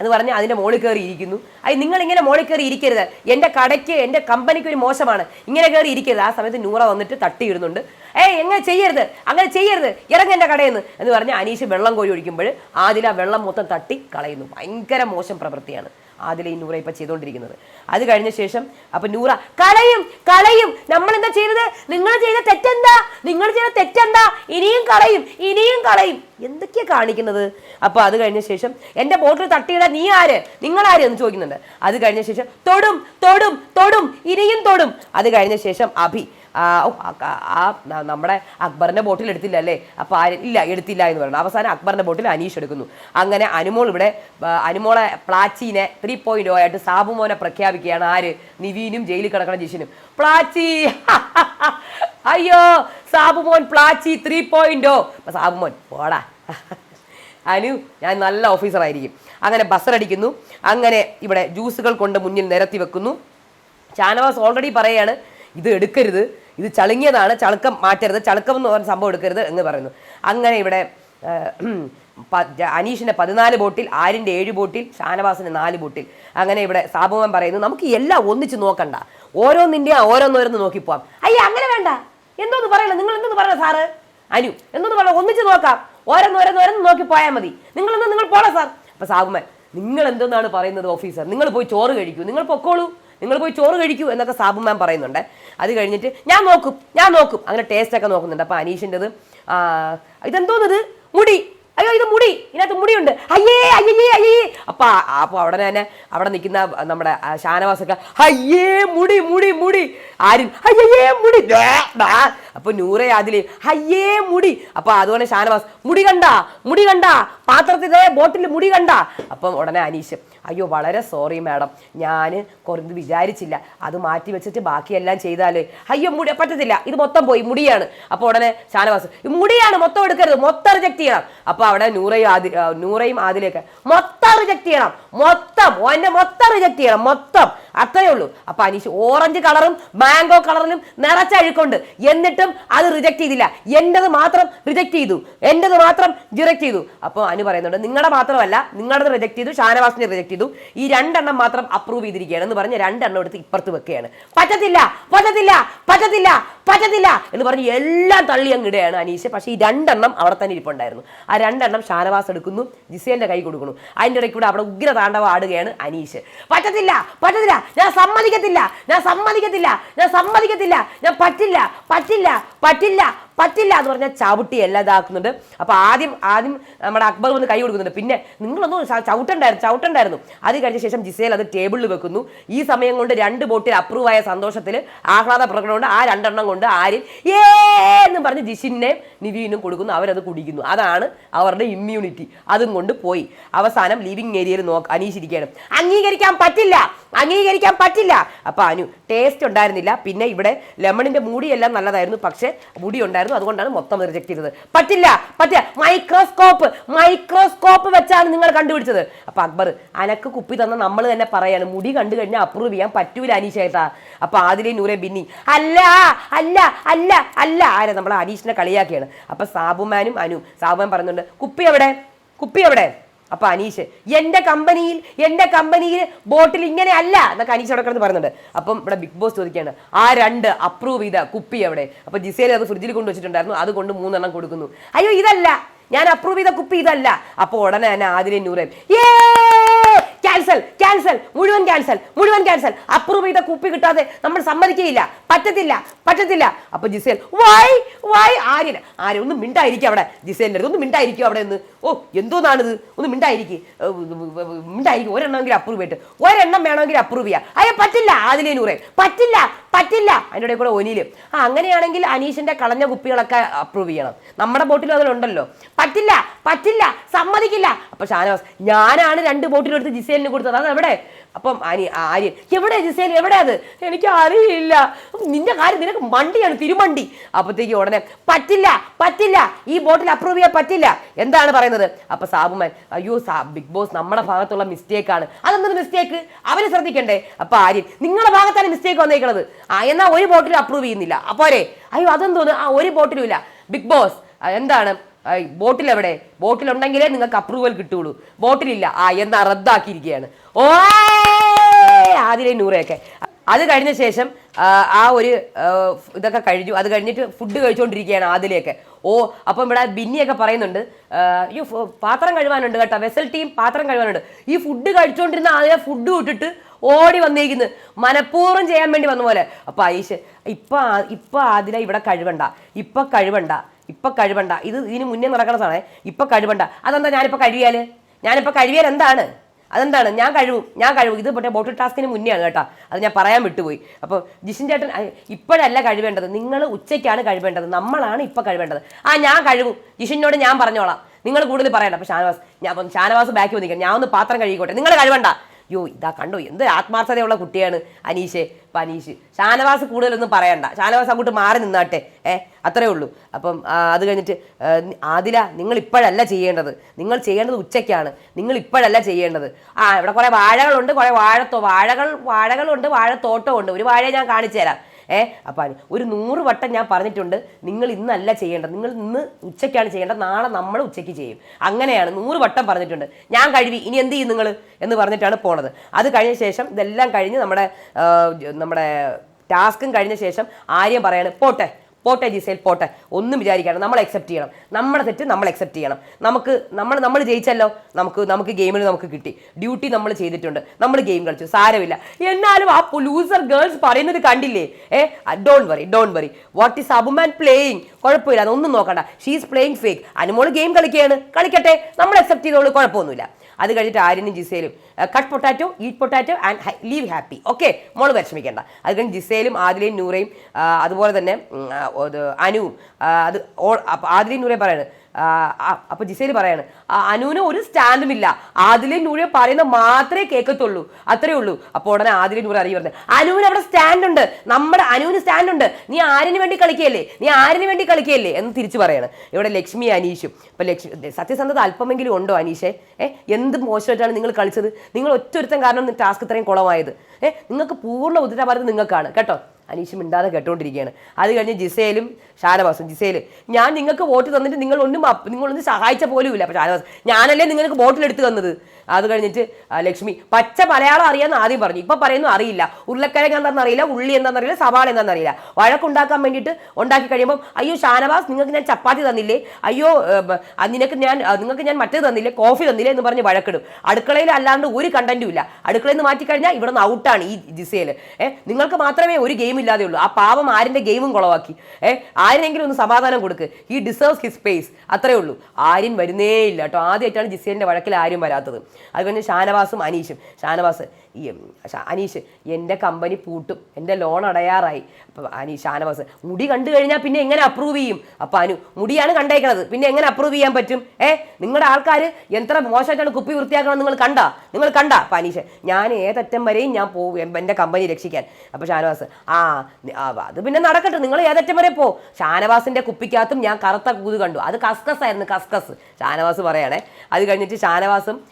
എന്ന് പറഞ്ഞ് അതിന്റെ മോളിൽ കയറി ഇരിക്കുന്നു. അത് നിങ്ങൾ ഇങ്ങനെ മോളിൽ കയറി ഇരിക്കരുത്. എന്റെ കടയ്ക്ക് എന്റെ കമ്പനിക്ക് ഒരു മോശമാണ്. ഇങ്ങനെ കയറി ഇരിക്കരുത്. ആ സമയത്ത് നൂറ വന്നിട്ട് തട്ടിയിടുന്നുണ്ട്. ഏയ് എങ്ങനെ ചെയ്യരുത്? അങ്ങനെ ചെയ്യരുത്. ഇറങ്ങ എന്റെ കടയിൽ നിന്ന് എന്ന് പറഞ്ഞ് അനീഷ് വെള്ളം കോഴി ഒഴിക്കുമ്പോൾ ആദില വെള്ളം മൊത്തം തട്ടി കളയുന്നു. ഭയങ്കര മോശം പ്രവൃത്തിയാണ്. ആദില ഈ നൂറ ഇപ്പൊ ചെയ്തുകൊണ്ടിരിക്കുന്നത് അത് കഴിഞ്ഞ ശേഷം അപ്പൊ നൂറ കളയും കളയും. നമ്മൾ എന്താ ചെയ്തത്? നിങ്ങൾ ചെയ്ത തെറ്റെന്താ? നിങ്ങൾ ചെയ്ത തെറ്റെന്താ? ഇനിയും കളയും ഇനിയും കളയും. എന്തൊക്കെയാ കാണിക്കുന്നത്? അപ്പൊ അത് കഴിഞ്ഞ ശേഷം എന്റെ ബോട്ടിൽ തട്ടിയിടാൻ നീ ആര്? നിങ്ങൾ ആര് എന്ന് ചോദിക്കുന്നുണ്ട്. അത് കഴിഞ്ഞ ശേഷം തൊടും തൊടും തൊടും ഇനിയും തൊടും. അത് കഴിഞ്ഞ ശേഷം അഭി. ആ, നമ്മുടെ അക്ബറിന്റെ ബോട്ടിൽ എടുത്തില്ല അല്ലേ? അപ്പൊ ആര് ഇല്ല എടുത്തില്ല എന്ന് പറയുന്നത് അവസാനം അക്ബറിന്റെ ബോട്ടിൽ അനീഷ് എടുക്കുന്നു. അങ്ങനെ അനുമോൾ ഇവിടെ അനുമോളെ പ്ലാച്ചീനെ ത്രീ പോയിന്റ് ഓ ആയിട്ട് സാബുമോനെ പ്രഖ്യാപിക്കുകയാണ്. ആര്? നിവീനും ജയിലിൽ കിടക്കണ ജിഷിനും. പ്ലാച്ചി! (laughs) അയ്യോ! സാബുമോൻ പ്ലാച്ചി ത്രീ പോയിന്റ് ഓ സാബുമോൻ പോടാ. അനു ഞാൻ നല്ല ഓഫീസറായിരിക്കും അങ്ങനെ ബസറടിക്കുന്നു അങ്ങനെ ഇവിടെ ജ്യൂസുകൾ കൊണ്ട് മുന്നിൽ നിരത്തി വെക്കുന്നു. ചാനവാസ് ഓൾറെഡി പറയാണ് ഇത് എടുക്കരുത്. ഇത് ചളുങ്ങിയതാണ് ചളുക്കം മാറ്റരുത് ചളുക്കം എന്ന് പറഞ്ഞ സംഭവം എടുക്കരുത് എന്ന് പറയുന്നു. അങ്ങനെ ഇവിടെ അനീഷിന്റെ പതിനാല് ബോട്ടിൽ ആരിന്റെ ഏഴ് ബോട്ടിൽ ഷാനവാസിന്റെ നാല് ബോട്ടിൽ. അങ്ങനെ ഇവിടെ സാബുമാൻ പറയുന്നു നമുക്ക് എല്ലാം ഒന്നിച്ച് നോക്കണ്ട. ഓരോന്നിന്റെ ഓരോന്നോരോന്ന് നോക്കിപ്പോവാം അയ്യ അങ്ങനെ വേണ്ട. എന്തോന്ന് പറയണം? നിങ്ങൾ എന്തെന്ന് പറയണം സാറ്? അനു എന്തോന്ന് പറയണം? ഒന്നിച്ച് നോക്കാം. ഓരോന്നോരോന്നോരോന്ന് നോക്കി പോയാൽ മതി. നിങ്ങളെന്ന് നിങ്ങൾ പോടാ സാർ? അപ്പൊ സാബുമാൻ നിങ്ങൾ എന്തെന്നാണ് പറയുന്നത് ഓഫീസർ? നിങ്ങൾ പോയി ചോറ് കഴിക്കൂ. നിങ്ങൾ പൊക്കോളൂ. നിങ്ങൾ പോയി ചോറ് കഴിക്കൂ എന്നൊക്കെ സാബു മാം പറയുന്നുണ്ട്. അത് കഴിഞ്ഞിട്ട് ഞാൻ നോക്കും ഞാൻ നോക്കും. അങ്ങനെ ടേസ്റ്റ് ഒക്കെ നോക്കുന്നുണ്ട്. അപ്പൊ അനീഷിന്റെത് ഇതെന്തോന്നത്? മുടി. അയ്യോ ഇത് മുടി. ഇതിനകത്ത് മുടിയുണ്ട്. അയ്യേ അയ്യേ അയ്യേ. അപ്പൊ അപ്പൊ അവിടെ തന്നെ അവിടെ നിൽക്കുന്ന നമ്മുടെ ഷാനവാസൊക്കെ അയ്യേ മുടി മുടി മുടി. ആരും അയ്യേ മുടി. ദേ, ദാ. അപ്പൊ നൂറെ അതിൽ അയ്യേ മുടി. അപ്പൊ അതുപോലെ ഷാനവാസ് മുടി കണ്ട മുടി കണ്ട. പാത്രത്തിൽ ബോട്ടിൽ മുടി കണ്ട. അപ്പം ഉടനെ അനീഷ് അയ്യോ വളരെ സോറി മാഡം ഞാൻ കുറച്ച് വിചാരിച്ചില്ല. അത് മാറ്റി വെച്ചിട്ട് ബാക്കിയെല്ലാം ചെയ്താൽ അയ്യോ മുടി പറ്റത്തില്ല. ഇത് മൊത്തം പോയി മുടിയാണ്. അപ്പോൾ ഉടനെ ഷാനവാസ് "ഇത് മുടിയാണ് മൊത്തം എടുക്കരുത്. മൊത്തം റിജക്ട് ചെയ്യണം. അപ്പോൾ അവിടെ നൂറയും ആദി നൂറയും ആദിലേക്ക് മൊത്തം റിജക്ട് ചെയ്യണം. മൊത്തം. ഓന്റെ മൊത്തം റിജക്ട് ചെയ്യണം. മൊത്തം. അത്രയേ ഉള്ളൂ. അപ്പോൾ അനീഷ് ഓറഞ്ച് കളറും മാംഗോ കളറിലും നിറച്ച അഴുക്കുണ്ട് എന്നിട്ടും അത് റിജക്ട് ചെയ്തില്ല. എന്റെത് മാത്രം റിജക്ട് ചെയ്തു. എന്റെത് മാത്രം റിജക്ട് ചെയ്തു. അപ്പോൾ അനു പറയുന്നുണ്ട് നിങ്ങളുടെ മാത്രമല്ല നിങ്ങളത് റിജക്ട് ചെയ്തു ഷാനവാസിനെ റിജക്ട് ചെയ്തു. ഈ രണ്ടെണ്ണം മാത്രം അപ്രൂവ് ചെയ്തിരിക്കുകയാണ് എന്ന് പറഞ്ഞ് രണ്ടെണ്ണം എടുത്ത് ഇപ്പുറത്ത് വെക്കുകയാണ്. പറ്റത്തില്ല പറ്റത്തില്ല പറ്റത്തില്ല പറ്റത്തില്ല എന്ന് പറഞ്ഞ് എല്ലാം തള്ളി അങ്ങിടുകയാണ് അനീഷ്. പക്ഷേ ഈ രണ്ടെണ്ണം അവിടെ തന്നെ ഇരിപ്പുണ്ടായിരുന്നു. ആ രണ്ടെണ്ണം ഷാനവാസ് എടുക്കുന്നു ജിസേന്റെ കൈ കൊടുക്കുന്നു. അതിന്റെ ഇടയ്ക്ക് കൂടെ അവിടെ ഉഗ്ര താണ്ഡവം ആടുകയാണ് അനീഷ്. പറ്റത്തില്ല പറ്റത്തില്ല ഞാൻ സമ്മതിക്കത്തില്ല ഞാൻ സമ്മതിക്കത്തില്ല ഞാൻ സമ്മതിക്കത്തില്ല ഞാൻ പറ്റില്ല പറ്റില്ല പറ്റില്ല പറ്റില്ല എന്ന് പറഞ്ഞാൽ ചവിട്ടി എല്ലാം ഇതാക്കുന്നുണ്ട്. അപ്പൊ ആദ്യം ആദ്യം നമ്മുടെ അക്ബർ വന്ന് കൈ കൊടുക്കുന്നുണ്ട്. പിന്നെ നിങ്ങളൊന്നും ചവിട്ടണ്ടായിരുന്നു ചവിട്ടണ്ടായിരുന്നു. അത് കഴിഞ്ഞ ശേഷം ജിസേൽ അത് ടേബിളിൽ വെക്കുന്നു. ഈ സമയം കൊണ്ട് രണ്ട് ബോട്ടിൽ അപ്രൂവ് ആയ സന്തോഷത്തിൽ ആഹ്ലാദ പ്രകടനം കൊണ്ട് ആ രണ്ടെണ്ണം കൊണ്ട് ആര്യൻ എന്ന് പറഞ്ഞ് ജിഷിനെ നിവീനും കൊടുക്കുന്നു. അവരത് കുടിക്കുന്നു. അതാണ് അവരുടെ ഇമ്മ്യൂണിറ്റി അതും കൊണ്ട് പോയി. അവസാനം ലിവിങ് ഏരിയയിൽ നോക്ക് അനീഷിരിക്കുകയാണ് അംഗീകരിക്കാൻ പറ്റില്ല. അംഗീകരിക്കാൻ പറ്റില്ല. അപ്പോൾ അനു ടേസ്റ്റ് ഉണ്ടായിരുന്നില്ല. പിന്നെ ഇവിടെ ലെമണിന്റെ മുടിയെല്ലാം നല്ലതായിരുന്നു. പക്ഷേ മുടി ഉണ്ടായിരുന്നു. അതുകൊണ്ടാണ് മൊത്തം റിജക്ട് ചെയ്തത്. പറ്റില്ല പറ്റില്ല. മൈക്രോസ്കോപ്പ് മൈക്രോസ്കോപ്പ് വെച്ചാണ് നിങ്ങൾ കണ്ടുപിടിച്ചത്. അപ്പൊ അക്ബർ അനക്ക് കുപ്പി തന്ന നമ്മൾ തന്നെ പറയാണ് മുടി കണ്ടു കഴിഞ്ഞാൽ അപ്രൂവ് ചെയ്യാൻ പറ്റൂല അനീഷേട്ടാ. അപ്പൊ ആദിലെ നൂറെ ബിന്നി അല്ല അല്ല അല്ല അല്ല. ആരെ? നമ്മൾ അനീഷിനെ കളിയാക്കിയാണ്. അപ്പൊ സാബുമാനും അനു സാബുമാൻ പറയുന്നുണ്ട് കുപ്പി എവിടെ? കുപ്പി എവിടെ? അപ്പൊ അനീഷ് എന്റെ കമ്പനിയിൽ എന്റെ കമ്പനിയിൽ ബോട്ടിൽ ഇങ്ങനെ അല്ല എന്നൊക്കെ അനീഷ് അവിടെ കിടന്ന് പറയുന്നുണ്ട്. അപ്പം ഇവിടെ ബിഗ് ബോസ് ചോദിക്കുകയാണ് ആ രണ്ട് അപ്രൂവ് ചെയ്ത കുപ്പി അവിടെ അപ്പൊ ജിസേൽ അത് ഫ്രിഡ്ജിൽ കൊണ്ട് വെച്ചിട്ടുണ്ടായിരുന്നു അത് കൊണ്ട് മൂന്നെണ്ണം കൊടുക്കുന്നു. അയ്യോ ഇതല്ല. ഞാൻ അപ്രൂവ് ചെയ്ത കുപ്പി ഇതല്ല. അപ്പൊ ഉടനെ തന്നെ ആദിലെ നൂറേം ഏ ക്യാൻസൽ ക്യാൻസൽ മുഴുവൻ ക്യാൻസൽ മുഴുവൻ ക്യാൻസൽ അപ്രൂവ് ചെയ്ത കുപ്പി കിട്ടാതെ നമ്മൾ സമ്മതിക്കുകയില്ല. പറ്റത്തില്ല പറ്റത്തില്ല. അപ്പൊ Gisele why why? Aryan Aryan ഒന്ന് മിണ്ടായിരിക്കും അവിടെ. ജിസേലിന്റെ അടുത്ത് ഒന്ന് മിണ്ടായിരിക്കും അവിടെ നിന്ന് ഓ എന്തോന്നാണിത്? ഒന്ന് മിണ്ടായിരിക്കും. മിണ്ടായിരിക്കും. ഒരെണ്ണമെങ്കിലും അപ്രൂവ് ചെയ്തിട്ട്. ഒരെണ്ണം വേണമെങ്കിൽ അപ്രൂവ് ചെയ്യാം. അയ്യ പറ്റില്ല ആദിലെ നൂറേ. പറ്റില്ല പറ്റില്ല. അതിന്റെ ഇടയിൽ കൂടെ ഒനിയിൽ ആ അങ്ങനെയാണെങ്കിൽ അനീഷിന്റെ കളഞ്ഞ കുപ്പികളൊക്കെ അപ്രൂവ് ചെയ്യണം. നമ്മുടെ ബോട്ടിലും അതിലുണ്ടല്ലോ. പറ്റില്ല പറ്റില്ല സമ്മതിക്കില്ല. അപ്പൊ ഷാനവാസ് ഞാനാണ് രണ്ട് ബോട്ടിലെടുത്ത് ജിസേലിന് കൊടുത്തത്. അത് എവിടെ? അപ്പം അനി ആര്യൻ എവിടെ ജിസേൽ? എവിടെ അത്? എനിക്ക് അറിയില്ല നിന്റെ കാര്യം നിനക്ക് മണ്ടിയാണ് തിരുമണ്ടി. അപ്പത്തേക്ക് ഉടനെ പറ്റില്ല പറ്റില്ല. ഈ ബോട്ടിൽ അപ്രൂവ് ചെയ്യാൻ പറ്റില്ല. എന്താണ് പറയുന്നത്? അപ്പൊ സാബുമാൻ അയ്യോ സാ ബിഗ് ബോസ് നമ്മുടെ ഭാഗത്തുള്ള മിസ്റ്റേക്ക് ആണ്. അതെന്തൊരു മിസ്റ്റേക്ക് അവർ ശ്രദ്ധിക്കണ്ടേ? അപ്പൊ ആര്യൻ നിങ്ങളുടെ ഭാഗത്താണ് മിസ്റ്റേക്ക് വന്നേക്കുന്നത് ആ എന്നാ ഒരു ബോട്ടിൽ അപ്രൂവ് ചെയ്യുന്നില്ല. അപ്പോരെ അയ്യോ അതെന്തോന്ന്? ആ ഒരു ബോട്ടിലും ഇല്ല ബിഗ് ബോസ് എന്താണ്? ബോട്ടിൽ എവിടെ ബോട്ടിൽ ഉണ്ടെങ്കിലേ നിങ്ങൾക്ക് അപ്രൂവൽ കിട്ടുള്ളൂ ബോട്ടിലില്ല. ആ എന്നാ റദ്ദാക്കിയിരിക്കുകയാണ്. ഓ ആതിരെ നൂറയൊക്കെ. അത് കഴിഞ്ഞ ശേഷം ആ, ഒരു ഇതൊക്കെ കഴിഞ്ഞു. അത് കഴിഞ്ഞിട്ട് ഫുഡ് കഴിച്ചുകൊണ്ടിരിക്കുകയാണ് ആതിലെയൊക്കെ ഓ അപ്പം ഇവിടെ ബിന്നിയൊക്കെ പറയുന്നുണ്ട്. അയ്യോ പാത്രം കഴുകാനുണ്ട് കേട്ടോ. വെസൽ ടീം പാത്രം കഴുകാനുണ്ട്. ഈ ഫുഡ് കഴിച്ചുകൊണ്ടിരുന്ന ആദ്യം ഫുഡ് വിട്ടിട്ട് ഓടി വന്നിരിക്കുന്നു മനഃപൂർവം ചെയ്യാൻ വേണ്ടി വന്ന പോലെ. അപ്പം ഐശ് ഇപ്പം ഇപ്പം ആദില ഇവിടെ കഴിവണ്ട. ഇപ്പം കഴുകണ്ട ഇപ്പൊ കഴിവണ്ട. ഇത് ഇതിന് മുന്നേ നടക്കുന്ന സാറേ ഇപ്പൊ കഴിവണ്ട. അതെന്താ ഞാനിപ്പോ കഴിയാൽ ഞാനിപ്പോ കഴിയാൽ എന്താണ്? അതെന്താണ്? ഞാൻ കഴിവും ഞാൻ കഴിവും ഇത് മറ്റേ ബോട്ടിൽ ടാസ്കിന് മുന്നെയാണ് കേട്ടോ. അത് ഞാൻ പറയാൻ വിട്ടുപോയി. അപ്പോൾ ജിഷിൻ ചേട്ടൻ ഇപ്പോഴല്ല കഴിവേണ്ടത് നിങ്ങൾ ഉച്ചയ്ക്കാണ് കഴിവേണ്ടത് നമ്മളാണ് ഇപ്പം കഴിവേണ്ടത് ആ ഞാൻ കഴിവും ജിഷിനോട് ഞാൻ പറഞ്ഞോളാം. നിങ്ങൾ കൂടുതൽ പറയണ്ട. അപ്പോൾ ഷാനവാസ് ഞാൻ ഷാനവാസ് ബാക്കി വന്നിരിക്കാം ഞാൻ ഒന്ന് പാത്രം കഴുകിക്കോട്ടെ. നിങ്ങൾ കഴിവണ്ട യോ ഇതാ കണ്ടോ? എന്ത് ആത്മാർത്ഥതയുള്ള കുട്ടിയാണ് അനീഷ്. ഇപ്പം അനീഷ് ഷാനവാസ് കൂടുതലൊന്നും പറയണ്ട. ഷാനവാസ് അങ്ങോട്ട് മാറി നിന്നാട്ടെ. ഏ അത്രേ ഉള്ളൂ. അപ്പം അത് കഴിഞ്ഞിട്ട് ആദില നിങ്ങൾ ഇപ്പോഴല്ല ചെയ്യേണ്ടത്. നിങ്ങൾ ചെയ്യേണ്ടത് ഉച്ചയ്ക്കാണ്. നിങ്ങൾ ഇപ്പോഴല്ല ചെയ്യേണ്ടത്. ആ ഇവിടെ കുറേ വാഴകളുണ്ട്. കുറേ വാഴത്തോ വാഴകൾ വാഴകളുണ്ട് വാഴത്തോട്ടമുണ്ട് ഒരു വാഴ ഞാൻ കാണിച്ചു തരാം. ഏ അപ്പം ഒരു നൂറ് വട്ടം ഞാൻ പറഞ്ഞിട്ടുണ്ട് നിങ്ങൾ ഇന്നല്ല ചെയ്യേണ്ടത്. നിങ്ങൾ ഇന്ന് ഉച്ചയ്ക്കാണ് ചെയ്യേണ്ടത് നാളെ നമ്മൾ ഉച്ചയ്ക്ക് ചെയ്യും. അങ്ങനെയാണ് നൂറ് വട്ടം പറഞ്ഞിട്ടുണ്ട്. ഞാൻ കഴിവി ഇനി എന്ത് ചെയ്യും നിങ്ങൾ എന്ന് പറഞ്ഞിട്ടാണ് പോണത്. അത് കഴിഞ്ഞ ശേഷം ഇതെല്ലാം കഴിഞ്ഞ് നമ്മുടെ നമ്മുടെ ടാസ്കും കഴിഞ്ഞ ശേഷം ആര്യം പറയാണ് പോട്ടെ. പോട്ടെ ജിസേൽ പോട്ടെ. ഒന്നും വിചാരിക്കണം നമ്മൾ അക്സെപ്റ്റ് ചെയ്യണം. നമ്മുടെ തെറ്റ് നമ്മൾ അക്സെപ്റ്റ് ചെയ്യണം. നമുക്ക് നമ്മൾ നമ്മൾ ജയിച്ചല്ലോ. നമുക്ക് നമുക്ക് ഗെയിമിൽ നമുക്ക് കിട്ടി. ഡ്യൂട്ടി നമ്മൾ ചെയ്തിട്ടുണ്ട്. നമ്മൾ ഗെയിം കളിച്ചു. സാരമില്ല. എന്നാലും ആ ലൂസർ ഗേൾസ് പറയുന്നത് കണ്ടില്ലേ? ഏ? Don't worry don't worry what is അബുമാൻ playing കുഴപ്പമില്ല. അതൊന്നും നോക്കണ്ട. She's playing fake Anumol game കളിക്കുകയാണ്. കളിക്കട്ടെ. നമ്മൾ അക്സെപ്റ്റ് ചെയ്തോളൂ. കുഴപ്പമൊന്നുമില്ല. അത് കഴിഞ്ഞിട്ട് ആര്യനും ജിസേലും cut potato eat potato and leave happy okay മോൾ വിഷമിക്കേണ്ട. അത് കഴിഞ്ഞ് ജിസേലും ആദിലയും നൂറയും അതുപോലെ തന്നെ അനുവും അത് അപ്പൊ ആദിലയും നൂറയും പറയാണ്. അപ്പൊ ജിസേൽ പറയാണ്. അനുവിന് ഒരു സ്റ്റാൻഡും ഇല്ല ആദിലി നൂറെ പറയുന്ന മാത്രമേ കേൾക്കത്തുള്ളൂ അത്രേ ഉള്ളൂ. അപ്പോൾ ഉടനെ ആദിലി നൂറെ അറിയി പറഞ്ഞത് അനുവിന് അവിടെ സ്റ്റാൻഡ് ഉണ്ട് നമ്മുടെ അനുവിന് സ്റ്റാൻഡ് ഉണ്ട് നീ ആരിന് വേണ്ടി കളിക്കുകയല്ലേ നീ ആരിന് വേണ്ടി കളിക്കുകയല്ലേ എന്ന് തിരിച്ചു പറയാണ്. ഇവിടെ ലക്ഷ്മി അനീഷും. ഇപ്പൊ ലക്ഷ്മി സത്യസന്ധത അല്പമെങ്കിലും ഉണ്ടോ അനീഷെ? ഏ എന്ത് മോശമായിട്ടാണ് നിങ്ങൾ കളിച്ചത്? നിങ്ങൾ ഒറ്റ ഒരുത്തം കാരണം ടാസ്ക് ഇത്രയും കുളമായത്. ഏ നിങ്ങൾക്ക് പൂർണ ഉത്തരവാദിത്തം നിങ്ങൾക്കാണ്. കേട്ടോ? അനീഷ് മിണ്ടാതെ കേട്ടുകൊണ്ടിരിക്കുകയാണ് അത് കഴിഞ്ഞ് ജിസേലും ഷാനവാസും ജിസേൽ. ഞാൻ നിങ്ങൾക്ക് വോട്ട് തന്നിട്ട് നിങ്ങൾ ഒന്നും നിങ്ങളൊന്ന് സഹായിച്ച പോലും ഇല്ല അപ്പൊ ഷാനവാസ് ഞാനല്ലേ നിങ്ങൾക്ക് വോട്ടിലെടുത്ത് തന്നത്? അത് കഴിഞ്ഞിട്ട് ലക്ഷ്മി പച്ച മലയാളം അറിയാമെന്ന് ആദ്യം പറഞ്ഞു. ഇപ്പം പറയുന്നു അറിയില്ല. ഉരുളക്കിഴങ്ങ് എന്താണെന്ന് അറിയില്ല ഉള്ളി എന്താണെന്ന് അറിയില്ല സവാള എന്താണെന്ന് അറിയില്ല. വഴക്കുണ്ടാക്കാൻ വേണ്ടിയിട്ട് ഉണ്ടാക്കി കഴിയുമ്പോൾ അയ്യോ ഷാനവാസ് നിങ്ങൾക്ക് ഞാൻ ചപ്പാത്തി തന്നില്ലേ? അയ്യോ നിനക്ക് ഞാൻ നിങ്ങൾക്ക് ഞാൻ മറ്റേത് തന്നില്ലേ? കോഫി തന്നില്ലേ? എന്ന് പറഞ്ഞ് വഴക്കിടും. അടുക്കളയിൽ അല്ലാണ്ട് ഒരു കണ്ടന്റും ഇല്ല. അടുക്കളയിൽ നിന്ന് മാറ്റിക്കഴിഞ്ഞാൽ ഇവിടെ നിന്ന് ഔട്ടാണ് ഈ ജിസയിൽ ഏഹ് നിങ്ങൾക്ക് മാത്രമേ ഒരു ഗെയിം ഇല്ലാതെ ഉള്ളൂ ആ പാവം ആരിന്റെ ഗെയിമും കുളവാക്കി. ഏഹ് ആരിനെങ്കിലും ഒന്ന് സമാധാനം കൊടുക്ക്. ഈ ഡിസേർവ്സ് ഹിസ് സ്പേസ് അത്രേ ഉള്ളൂ. ആര്യൻ വരുന്നേ ഇല്ല കേട്ടോ. ആദ്യമായിട്ടാണ് ജിസേലിന്റെ വഴക്കിൽ ആരും വരാത്തത്. അത് കഴിഞ്ഞ് ഷാനവാസും അനീഷും. ഷാനവാസ് അനീഷ് എന്റെ കമ്പനി പൂട്ടും. എന്റെ ലോൺ അടയാറായി. അപ്പം അനീഷ് ഷാനവാസ് മുടി കണ്ടു കഴിഞ്ഞാൽ പിന്നെ എങ്ങനെ അപ്രൂവ് ചെയ്യും? അപ്പം അനു മുടിയാണ് കണ്ടേക്കണത്. പിന്നെ എങ്ങനെ അപ്രൂവ് ചെയ്യാൻ പറ്റും? ഏ നിങ്ങളുടെ ആൾക്കാർ എത്ര മോശമായിട്ടാണ് കുപ്പി വൃത്തിയാക്കണം നിങ്ങൾ കണ്ട? നിങ്ങൾ കണ്ട? അപ്പം അനീഷ് ഞാൻ ഏതറ്റം വരെയും ഞാൻ പോകും എന്റെ കമ്പനി രക്ഷിക്കാൻ. അപ്പം ഷാനവാസ് ആ അത് പിന്നെ നടക്കട്ടെ. നിങ്ങൾ ഏതറ്റം വരെ പോ. ഷാനവാസിന്റെ കുപ്പിക്കകത്തും ഞാൻ കറുത്ത കൂത് കണ്ടു. അത് കസ്കസ് ആയിരുന്നു കസ്കസ്. ഷാനവാസ് പറയണേ അത് കഴിഞ്ഞിട്ട് ഷാനവാസും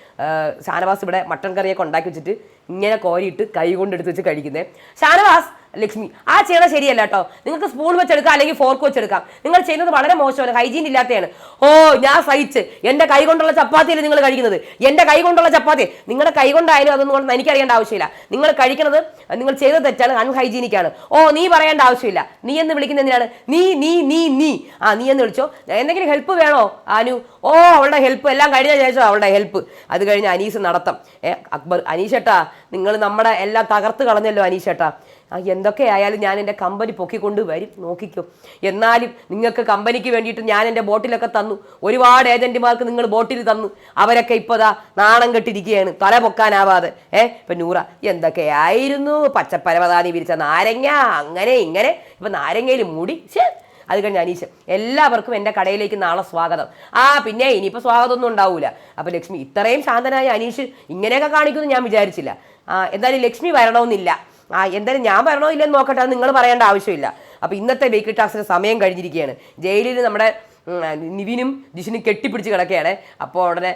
ഷാനവാസ് ഇവിടെ മട്ടൻ കറിയൊക്കെ ഉണ്ടാക്കി വെച്ചിട്ട് ഇങ്ങനെ കോരിയിട്ട് കൈ കൊണ്ട് എടുത്ത് വെച്ച് കഴിക്കുന്നത് ഷാനവാസ് ലക്ഷ്മി. ആ ചെയ്യണത് ശരിയല്ല കേട്ടോ നിങ്ങൾക്ക് സ്പൂൺ വെച്ചെടുക്കാം അല്ലെങ്കിൽ ഫോർക്ക് വെച്ചെടുക്കാം. നിങ്ങൾ ചെയ്യുന്നത് വളരെ മോശമാണ് ഹൈജീൻ ഇല്ലാത്തതാണ് ഓ ഞാൻ സഹിച്ച്. എന്റെ കൈ കൊണ്ടുള്ള ചപ്പാത്തിയല്ലേ നിങ്ങൾ കഴിക്കുന്നത്? എന്റെ കൈ കൊണ്ടുള്ള ചപ്പാത്തി. നിങ്ങളുടെ കൈ കൊണ്ടായാലും അതൊന്നും എനിക്കറിയേണ്ട ആവശ്യമില്ല. നിങ്ങൾ കഴിക്കുന്നത് നിങ്ങൾ ചെയ്ത തെറ്റാണ്. അൺഹൈജീനിക് ആണ്. ഓ നീ പറയേണ്ട ആവശ്യമില്ല. നീ എന്ന് വിളിക്കുന്ന എന്തിനാണ്? നീ നീ നീ നീ. ആ നീ എന്ന് വിളിച്ചോ? എന്തെങ്കിലും ഹെൽപ്പ് വേണോ ആനു ഓ അവളുടെ ഹെൽപ്പ് എല്ലാം കഴിഞ്ഞ ശേഷം അവളുടെ ഹെൽപ്പ് അത് കഴിഞ്ഞ് അനീസ് നടത്തം. അക്ബർ അനീഷേട്ടാ നിങ്ങൾ നമ്മുടെ എല്ലാം തകർത്ത് കളഞ്ഞല്ലോ അനീഷേട്ടാ എന്തൊക്കെ ആയാലും ഞാൻ എന്റെ കമ്പനി പൊക്കിക്കൊണ്ട് വരും. നോക്കിക്കോ. എന്നാലും നിങ്ങൾക്ക് കമ്പനിക്ക് വേണ്ടിയിട്ട് ഞാൻ എന്റെ ബോട്ടിലൊക്കെ തന്നു. ഒരുപാട് ഏജന്റുമാർക്ക് നിങ്ങൾ ബോട്ടിൽ തന്നു. അവരൊക്കെ ഇപ്പോൾ ദാ നാണം കെട്ടിരിക്കുകയാണ്. തല പൊക്കാനാവാതെ. ഏ ഇപ്പം നൂറ എന്തൊക്കെയായിരുന്നു പച്ചപ്പരവതാനി വിരിച്ച നാരങ്ങ അങ്ങനെ ഇങ്ങനെ. ഇപ്പം നാരങ്ങയിൽ മൂടി ശേ അത് കഴിഞ്ഞ് അനീഷ്. എല്ലാവർക്കും എന്റെ കടയിലേക്ക് നാളെ സ്വാഗതം. ആ പിന്നെ ഇനിയിപ്പോൾ സ്വാഗതമൊന്നും ഉണ്ടാവില്ല അപ്പോൾ ലക്ഷ്മി ഇത്രയും ശാന്തനായ അനീഷ് ഇങ്ങനെയൊക്കെ കാണിക്കുമെന്ന് ഞാൻ വിചാരിച്ചില്ല. എന്തായാലും ലക്ഷ്മി വരണമെന്നില്ല. ആ എന്തായാലും ഞാൻ പറയണോ ഇല്ലെന്ന് നോക്കട്ടെ അത് നിങ്ങൾ പറയേണ്ട ആവശ്യമില്ല. അപ്പോൾ ഇന്നത്തെ ബേക്കറി ടാക്സിന് സമയം കഴിഞ്ഞിരിക്കുകയാണ്. ജയിലിൽ നമ്മുടെ നിവിനും ജിഷിനും കെട്ടിപ്പിടിച്ച് കിടക്കുകയാണ്. അപ്പോൾ ഉടനെ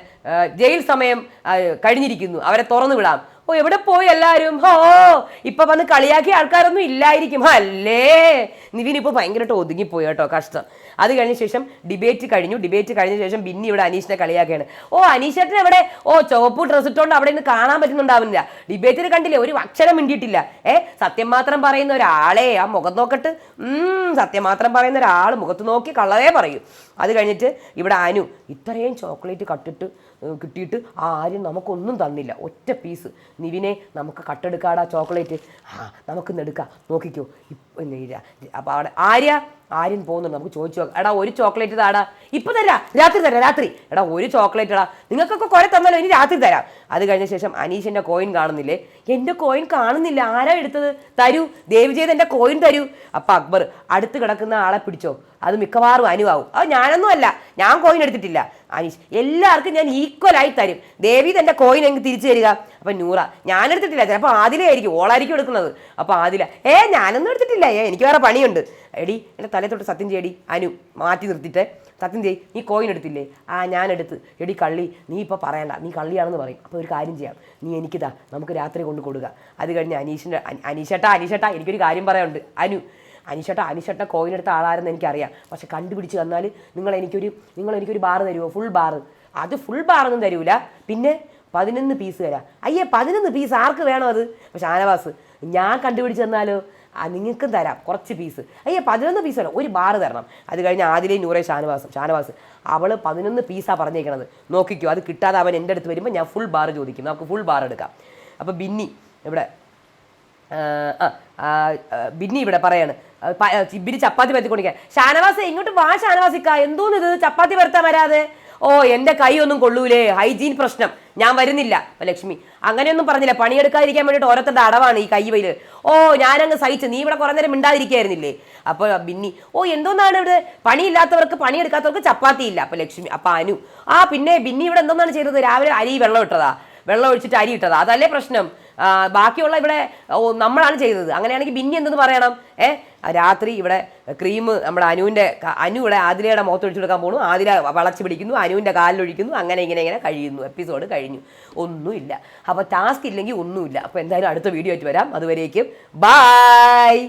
ജയിൽ സമയം കഴിഞ്ഞിരിക്കുന്നു. അവരെ തുറന്നു വിടാം. ഓ എവിടെ പോയി എല്ലാവരും ഹോ ഇപ്പൊ വന്ന് കളിയാക്കിയ ആൾക്കാരൊന്നും ഇല്ലായിരിക്കും. അല്ലേ നിവിൻ ഇപ്പൊ ഭയങ്കരമായിട്ട് ഒതുങ്ങിപ്പോയി കേട്ടോ കഷ്ടം. അത് കഴിഞ്ഞ ശേഷം ഡിബേറ്റ് കഴിഞ്ഞു. ഡിബേറ്റ് കഴിഞ്ഞ ശേഷം ബിന്നി ഇവിടെ അനീഷിനെ കളിയാക്കുകയാണ്. ഓ അനീഷേട്ടൻ എവിടെ? ഓ ചുവപ്പ് ഡ്രസ് ഇട്ടുകൊണ്ട് അവിടെ നിന്ന് കാണാൻ പറ്റുന്നുണ്ടാവുന്നില്ല. ഡിബേറ്റിൽ കണ്ടില്ലേ ഒരു അക്ഷരം മിണ്ടിയിട്ടില്ല. ഏ സത്യം മാത്രം പറയുന്ന ഒരാളെ ആ മുഖം നോക്കട്ട്. സത്യം മാത്രം പറയുന്ന ഒരാൾ മുഖത്ത് നോക്കി കള്ളവേ പറയും. അത് കഴിഞ്ഞിട്ട് ഇവിടെ അനു ഇത്രയും ചോക്ലേറ്റ് കട്ടിട്ട് ഏഹ്, കിട്ടിയിട്ട് ആരും നമുക്കൊന്നും തന്നില്ല. ഒറ്റ പീസ് നിവിനെ നമുക്ക് കട്ടെടുക്കാടാ ചോക്ലേറ്റ് ആ നമുക്ക് എടുക്കാം. നോക്കിക്കോ. ഇപ്പം അപ്പോൾ അവിടെ ആര്യ? ആര്യൻ പോകുന്നുണ്ട്. നമുക്ക് ചോദിച്ചു നോക്കാം. എടാ ഒരു ചോക്ലേറ്റ് താടാ. ഇപ്പം തരാ. രാത്രി തരാം രാത്രി. എടാ ഒരു ചോക്ലേറ്റ് എടാ. നിങ്ങൾക്കൊക്കെ കുറെ തന്നല്ലോ ഇനി രാത്രി തരാം. അത് കഴിഞ്ഞ ശേഷം അനീഷിന്റെ കോയിൻ കാണുന്നില്ലേ? എന്റെ കോയിൻ കാണുന്നില്ല. ആരാ എടുത്തത്? തരൂ. ദേവിജയത് എന്റെ കോയിൻ തരൂ. അപ്പം അക്ബർ അടുത്ത് കിടക്കുന്ന ആളെ പിടിച്ചോ. അത് മിക്കവാറും അനുവാകും അത് ഞാനൊന്നും അല്ല. ഞാൻ കോയിൻ എടുത്തിട്ടില്ല. അനീഷ് എല്ലാവർക്കും ഞാൻ ഈക്വലായി തരും. ദേവി തന്റെ കോയിൻ എനിക്ക് തിരിച്ചു തരിക. അപ്പം നൂറ ഞാൻ എടുത്തിട്ടില്ല. ചിലപ്പോൾ ആദില ആയിരിക്കും. ഓളായിരിക്കും എടുക്കുന്നത്. അപ്പോൾ ആദില ഏ ഞാനൊന്നും എടുത്തിട്ടില്ല. ഏ എനിക്ക് വേറെ പണിയുണ്ട്. എടി എന്റെ തലേ തൊട്ട് സത്യം ചെയ്യടി. അനു മാറ്റി നിർത്തിയിട്ട് സത്യം ചെയ് നീ കോയിൻ എടുത്തില്ലേ? ആ ഞാൻ എടുത്ത്. എടി കള്ളി നീ ഇപ്പോൾ പറയണ്ട. നീ കള്ളിയാണെന്ന് പറയും. അപ്പോൾ ഒരു കാര്യം ചെയ്യാം. നീ എനിക്കിതാ നമുക്ക് രാത്രി കൊണ്ട് കൊടുക്കുക അത് കഴിഞ്ഞ് അനീഷിന്റെ അനീഷേട്ടാ അനീഷേട്ടാ എനിക്കൊരു കാര്യം പറയാനുണ്ട്. അനു അനിഷട്ട അനിഷട്ട കോയിൻ എടുത്ത ആളാരെന്ന് എനിക്കറിയാം. പക്ഷെ കണ്ടുപിടിച്ച് തന്നാൽ നിങ്ങൾ എനിക്കൊരു നിങ്ങൾ എനിക്കൊരു ബാർ തരുമോ ഫുൾ ബാർ അത് ഫുൾ ബാറൊന്നും തരൂല. പിന്നെ പതിനൊന്ന് പീസ് തരാം. അയ്യേ പതിനൊന്ന് പീസ് ആർക്ക് വേണം അത്? പക്ഷെ ആനവാസ് ഞാൻ കണ്ടുപിടിച്ച് തന്നാലോ? നിങ്ങൾക്കും തരാം കുറച്ച് പീസ് അയ്യേ പതിനൊന്ന് പീസ് വേണം. ഒരു ബാറ് തരണം. അത് കഴിഞ്ഞ് ആദിലേ നൂറെ ഷാനവാസ്. ഷാനവാസ് അവൾ പതിനൊന്ന് പീസാണ് പറഞ്ഞേക്കണത്. നോക്കിക്കോ അത് കിട്ടാതെ അവൻ എന്റെ അടുത്ത് വരുമ്പോൾ ഞാൻ ഫുൾ ബാർ ചോദിക്കും. നമുക്ക് ഫുൾ ബാർ എടുക്കാം. അപ്പോൾ ബിന്നി ഇവിടെ ആ, ബിന്നി ഇവിടെ പറയാണ്. ആ, ചപ്പാത്തി പരത്തി ചപ്പാത്തി ഷാനവാസ് ഇങ്ങോട്ട് വാ ഷാനവാസിക്ക. എന്തോന്ന് ഇത്? ചപ്പാത്തി പരത്താൻ വരാതെ. ഓ എന്റെ കൈ ഒന്നും കൊള്ളൂലേ. ഹൈജീൻ പ്രശ്നം. ഞാൻ വരുന്നില്ല. ലക്ഷ്മി അങ്ങനെയൊന്നും പറഞ്ഞില്ല. പണിയെടുക്കാതിരിക്കാൻ വേണ്ടിയിട്ട് ഓരോരുത്തരുടെ അടവാണ് ഈ കൈവയിൽ ഓ ഞാനങ്ങ് സഹിച്ചു. നീ ഇവിടെ കുറേ നേരം മിണ്ടാതിരിക്കായിരുന്നില്ലേ? അപ്പോൾ ബിന്നി ഓ എന്തോന്നാണ് ഇവിടെ? പണിയില്ലാത്തവർക്ക് പണിയെടുക്കാത്തവർക്ക് ചപ്പാത്തി ഇല്ല അപ്പൊ ലക്ഷ്മി അപ്പൊ അനു. ആ പിന്നെ ബിന്നി ഇവിടെ എന്തോന്നാണ് ചെയ്തത്? രാവിലെ അരി വെള്ളം ഇട്ടതാ. വെള്ളം ഒഴിച്ചിട്ട് അരി ഇട്ടതാ. അതല്ലേ പ്രശ്നം? ബാക്കിയുള്ള ഇവിടെ നമ്മളാണ് ചെയ്തത്. അങ്ങനെയാണെങ്കിൽ ബിന്നി എന്തെന്ന് പറയണം? ഏ രാത്രി ഇവിടെ ക്രീം നമ്മുടെ അനുവിന്റെ അനു ഇവിടെ ആതിലയുടെ മുഖത്ത് ഒഴിച്ചു കൊടുക്കാൻ പോണു. ആതില വളച്ച് പിടിക്കുന്നു അനുവിന്റെ കാലിലൊഴിക്കുന്നു അങ്ങനെ ഇങ്ങനെ ഇങ്ങനെ കഴിയുന്നു. എപ്പിസോഡ് കഴിഞ്ഞു. ഒന്നുമില്ല. അപ്പോൾ ടാസ്ക് ഇല്ലെങ്കിൽ ഒന്നുമില്ല. അപ്പോൾ എന്തായാലും അടുത്ത വീഡിയോ ആയിട്ട് വരാം. അതുവരേക്കും ബായ്